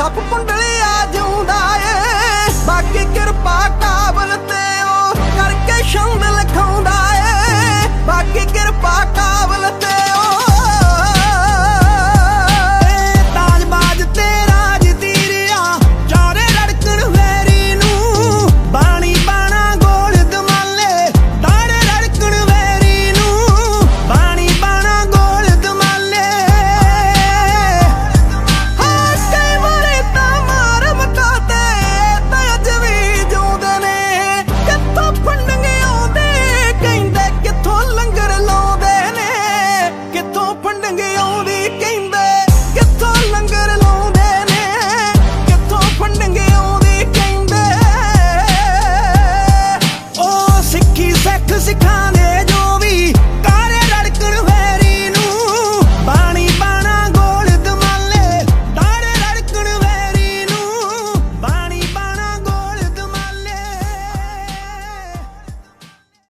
ਸੱਪ ਕੁੰਡਲੀ ਆ ਜਿਉਂਦਾ ਏ। ਬਾਕੀ